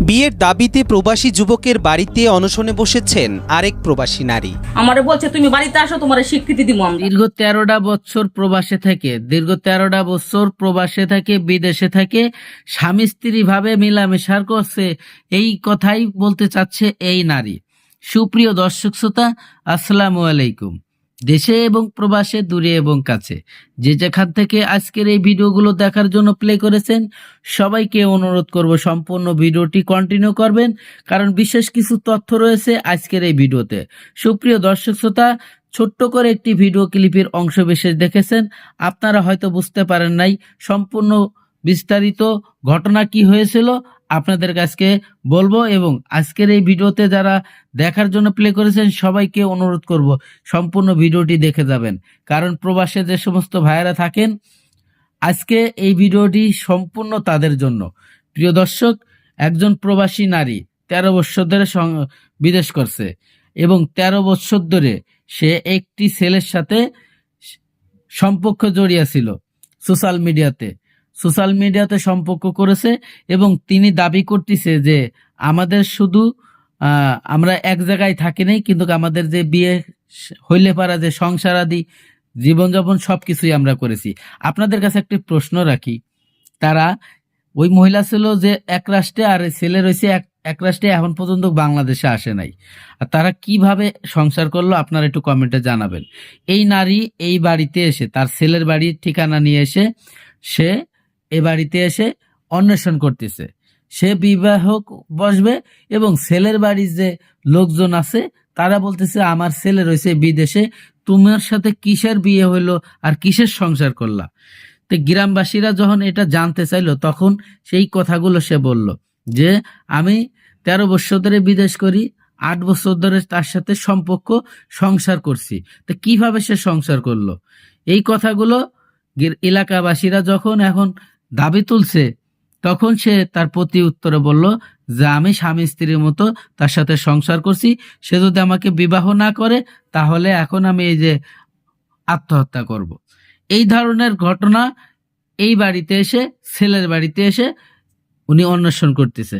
বিয়ের দাবিতে প্রবাসী যুবকের বাড়িতে অনশনে বসেছেন আরেক প্রবাসী নারী। আমারে বলছে তুমি বাড়িতে আসো তোমার স্বীকৃতি দিব আমি দীর্ঘ তেরোটা বছর প্রবাসে থেকে দীর্ঘ তেরোটা বছর প্রবাসে থাকে বিদেশে থাকে স্বামী স্ত্রী ভাবে মিলামেশার করছে এই কথাই বলতে চাচ্ছে এই নারী। সুপ্রিয় দর্শক শ্রোতা আসসালামু আলাইকুম। দেশে এবং প্রবাসে, দূরে এবং কাছে। যে যেখান থেকে আজকের এই ভিডিওগুলো দেখার জন্য প্লে করেছেন, সবাইকে অনুরোধ করব সম্পূর্ণ ভিডিওটি কন্টিনিউ করবেন, কারণ বিশেষ কিছু তথ্য রয়েছে আজকের এই ভিডিওতে। সুপ্রিয় দর্শক শ্রোতা, ছোট্ট করে একটি ভিডিও ক্লিপের অংশ বিশেষ দেখেছেন। আপনারা হয়তো বুঝতে পারেন নাই, সম্পূর্ণ বিস্তারিত ঘটনা কি হয়েছিল আপনাদের কাছকে বলব এবং আজকের এই ভিডিওতে যারা দেখার জন্য প্লে করেছেন, সবাইকে অনুরোধ করব সম্পূর্ণ ভিডিওটি দেখে যাবেন। কারণ প্রবাসে যে সমস্ত ভাইয়েরা থাকেন, আজকে এই ভিডিওটি সম্পূর্ণ তাদের জন্য। প্রিয় দর্শক, একজন প্রবাসী নারী তেরো বছর ধরে বিদেশ করছে এবং তেরো বছর ধরে সে একটি ছেলের সাথে সম্পর্ক জড়িয়েছিল সোশ্যাল মিডিয়াতে। সোশ্যাল মিডিয়াতে সম্পর্ক করেছে এবং তিনি দাবি করতেছে যে আমাদের শুধু আমরা এক জায়গায় থাকি নাই, কিন্তু আমাদের যে বিয়ে হইলে পারা, যে সংসার আদি, জীবনযাপন সব কিছুই আমরা করেছি। আপনাদের কাছে একটি প্রশ্ন রাখি। তারা, ওই মহিলা ছিল যে এক রাষ্ট্রে আর ছেলে রয়েছে এক এক রাষ্ট্রে এখন পর্যন্ত বাংলাদেশে আসে নাই। আর তারা কীভাবে সংসার করল, আপনারা একটু কমেন্টে জানাবেন। এই নারী এই বাড়িতে এসে, তার ছেলের বাড়ির ঠিকানা নিয়ে এসে, সে এ বাড়িতে এসে অন্বেষণ করতেছে। সে বিবাহ বসবে এবং ছেলের বাড়ির যে লোকজন আছে, তারা বলতেছে, আমার ছেলে রয়েছে বিদেশে, তোমার সাথে কিসের বিয়ে হইল আর কিসের সংসার করলা? তো গ্রামবাসীরা যখন এটা জানতে চাইলো, তখন সেই কথাগুলো সে বলল যে, আমি তেরো বছর ধরে বিদেশ করি, আট বছর ধরে তার সাথে সম্পর্ক, সংসার করছি। তো কীভাবে সে সংসার করল? এই কথাগুলো এলাকাবাসীরা যখন এখন দাবি তুলছে। তখন সে তার প্রতি উত্তরে বলল, যে আমি স্বামী স্ত্রীর মতো তার সাথে সংসার করছি, সে যদি আমাকে বিবাহ না করে, তাহলে এখন আমি এই যে আত্মহত্যা করব। এই ধরনের ঘটনা এই বাড়িতে এসে, ছেলের বাড়িতে এসে উনি অন্বেষণ করতেছে।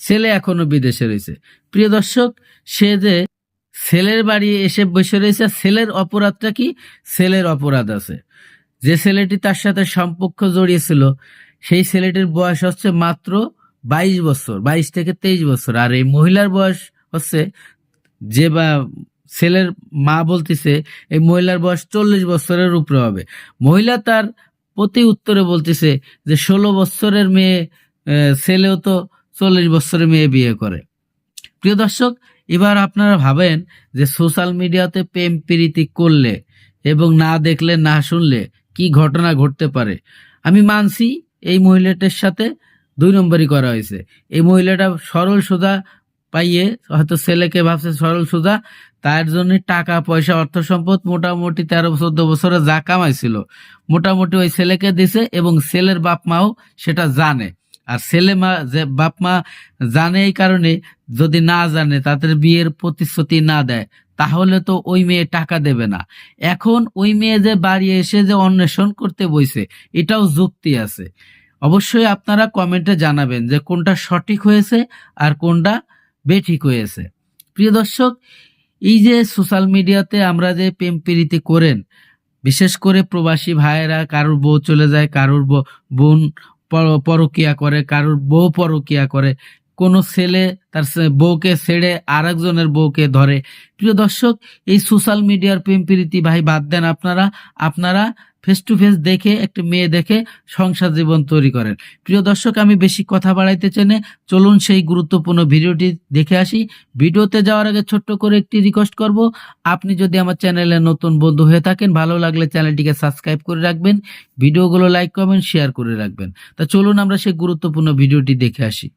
ছেলে এখনও বিদেশে রয়েছে। প্রিয় দর্শক, সে যে ছেলের বাড়ি এসে বসে রয়েছে, ছেলের অপরাধটা কি? ছেলের অপরাধ আছে। যে ছেলেটি তার সাথে সম্পর্ক জড়িয়েছিল, সেই ছেলেটির বয়স হচ্ছে মাত্র বাইশ বছর, বাইশ থেকে তেইশ বছর। আর এই মহিলার বয়স হচ্ছে যে বা ছেলের মা বলতেছে, এই মহিলার বয়স চল্লিশ বছরের উপরে হবে। মহিলা তার প্রতি উত্তরে বলতেছে যে, ষোলো বছরের মেয়ে ছেলেও তো চল্লিশ বছরের মেয়ে বিয়ে করে। প্রিয় দর্শক, এবার আপনারা ভাবেন যে, সোশ্যাল মিডিয়াতে প্রেম প্রীতি করলে এবং না দেখলে, না শুনলে কি ঘটনা ঘটতে পারে? আমি মানছি এই মহিলাটার সাথে দুই নম্বরই করা হয়েছে। এই মহিলাটা সরল সোজা পাইয়ে হয়তো ছেলেকে ভাবছে সরল সোজা, তার জন্য টাকা, পয়সা, অর্থ সম্পদ মোটামুটি তেরো, চোদ্দ বছরে যা কামাইছিল। মোটামুটি ওই ছেলেকে দিছে এবং ছেলের বাপ মাও সেটা জানে। আর ছেলে মা যে বাপ মা জানে এই কারণে, যদি না জানে, তাদের বিয়ের প্রতিশ্রুতি না দেয়, তাহলে তো ওই মেয়ে টাকা দেবে না। এখন ওই মেয়ে যে বাড়ি এসে যে অন্বেষণ করতে বইছে, এটাও যুক্তি আছে। অবশ্যই আপনারা কমেন্টে জানাবেন যে কোনটা সঠিক হয়েছে আর কোনটা বেঠিক হয়েছে। প্রিয় দর্শক, এই যে সোশ্যাল মিডিয়াতে আমরা যে প্রেম প্রীতি করেন, বিশেষ করে প্রবাসী ভাইয়েরা, কারোর বউ চলে যায়, কারোর বোন পরকিয়া করে, কারোর বউ পরকিয়া করে, কোনো ছেলে তার বউকে ছেড়ে আরেকজনের বউকে ধরে। প্রিয় দর্শক, এই সোশ্যাল মিডিয়ার প্রেম প্রীতি ভাই বাদ দেন আপনারা। আপনারা ফেস টু ফেস দেখে, একটি মেয়ে দেখে সংসার জীবন তৈরি করেন। প্রিয় দর্শক, আমি বেশি কথা বাড়াইতে চেনে চলুন সেই গুরুত্বপূর্ণ ভিডিওটি দেখে আসি। ভিডিওতে যাওয়ার আগে ছোট্ট করে একটি রিকোয়েস্ট করব। আপনি যদি আমার চ্যানেলে নতুন বন্ধু হয়ে থাকেন, ভালো লাগলে চ্যানেলটিকে সাবস্ক্রাইব করে রাখবেন। ভিডিওগুলো লাইক কমেন্ট শেয়ার করে রাখবেন। তা চলুন আমরা সেই গুরুত্বপূর্ণ ভিডিওটি দেখে আসি।